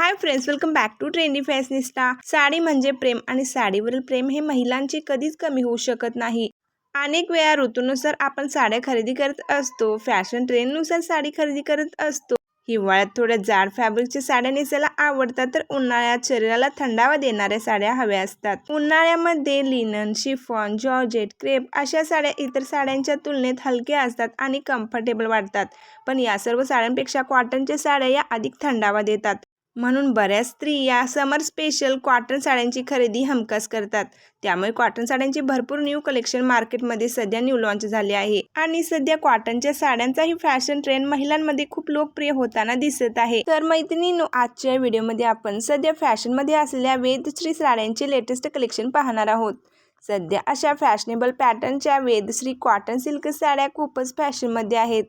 Hi friends welcome back to trendy fashionista sari म्हणजे प्रेम आणि साडीवरील प्रेम हे महिलांचे कधीच कमी होऊ शकत नाही. अनेक वेळा ऋतूनुसार आपण साड्या खरेदी करत असतो फॅशन ट्रेंडनुसार साडी खरेदी करत असतो. हिवाळ्यात थोड्या जाड फॅब्रिकच्या साड्या नेसायला आवडतात तर उन्हाळ्यात शरीराला थंडावा देणाऱ्या साड्या हव्या असतात. उन्हाळ्यामध्ये लिनन शिफॉन जॉर्जेट क्रेप अशा साड्या इतर साड्यांच्या तुलनेत हलक्या असतात आणि कम्फर्टेबल वाटतात. पण या सर्व साड्यांपेक्षा कॉटनच्या साड्या या अधिक थंडावा देतात. म्हणून बऱ्याच स्त्रिया समर स्पेशल कॉटन साड्यांची खरेदी हमखास करतात. त्यामुळे कॉटन साड्यांचे भरपूर न्यू कलेक्शन मार्केटमध्ये सध्या न्यू लॉन्च झाले आहे. आणि सध्या कॉटनच्या साड्यांचाही फॅशन ट्रेंड महिलांमध्ये खूप लोकप्रिय होताना दिसत आहे. तर मैत्रिणींनो आजच्या व्हिडिओमध्ये आपण सध्या फॅशनमध्ये असलेल्या वेदश्री साड्यांचे लेटेस्ट कलेक्शन पाहणार आहोत. सध्या अशा फॅशनेबल पॅटर्नच्या वेदश्री कॉटन सिल्क साड्या खूपच फॅशनमध्ये आहेत.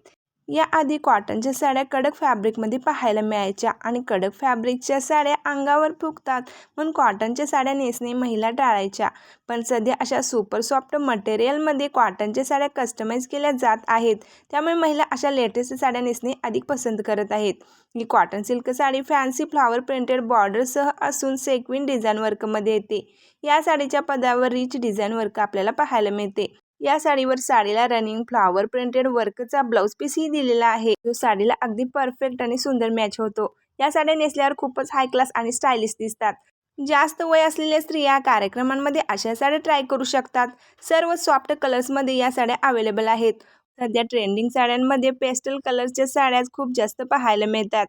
याआधी कॉटनच्या साड्या कडक फॅब्रिकमध्ये पाहायला मिळायच्या आणि कडक फॅब्रिकच्या साड्या अंगावर फुगतात. म्हणून कॉटनच्या साड्या नेसणे महिला टाळायच्या. पण सध्या अशा सुपर सॉफ्ट मटेरियलमध्ये कॉटनच्या साड्या कस्टमाइज केल्या जात आहेत. त्यामुळे महिला अशा लेटेस्ट साड्या नेसणे अधिक पसंत करत आहेत. ही cotton silk sari fancy flower printed बॉर्डरसह असून सेक्विन डिझाईन वर्कमध्ये येते. या साडीच्या पदावर रिच डिझाईन वर्क आपल्याला पाहायला मिळते. या साडीवर साडीला रनिंग फ्लॉवर प्रिंटेड वर्कचा ब्लाऊज पीसही दिलेला आहे. जो साडीला अगदी परफेक्ट आणि सुंदर मॅच होतो. या साड्या नेसल्यावर खूपच हाय क्लास आणि स्टायलिश दिसतात. जास्त वय असलेल्या स्त्रिया कार्यक्रमांमध्ये अशा साड्या ट्राय करू शकतात. सर्व सॉफ्ट कलर्समध्ये या साड्या अवेलेबल आहेत. सध्या ट्रेंडिंग साड्यांमध्ये पेस्टल कलर्सच्या साड्याच खूप जास्त पाहायला मिळतात.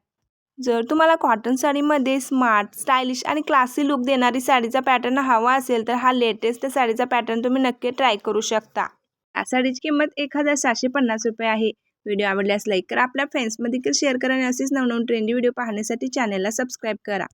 जर तुम्हाला कॉटन साडीमध्ये स्मार्ट स्टायलिश आणि क्लासी लुक देणारी साडीचा पॅटर्न हवा असेल तर हा लेटेस्ट साडीचा पॅटर्न तुम्ही नक्की ट्राय करू शकता. या साडीची किंमत एक हजार सहाशे पन्नास रुपये आहे. व्हिडिओ आवडल्यास लाईक करा. आपल्या फ्रेंड्समध्ये देखील शेअर करा आणि असेच नवनवीन ट्रेंडी व्हिडिओ पाहण्यासाठी चॅनलला सबस्क्राईब करा.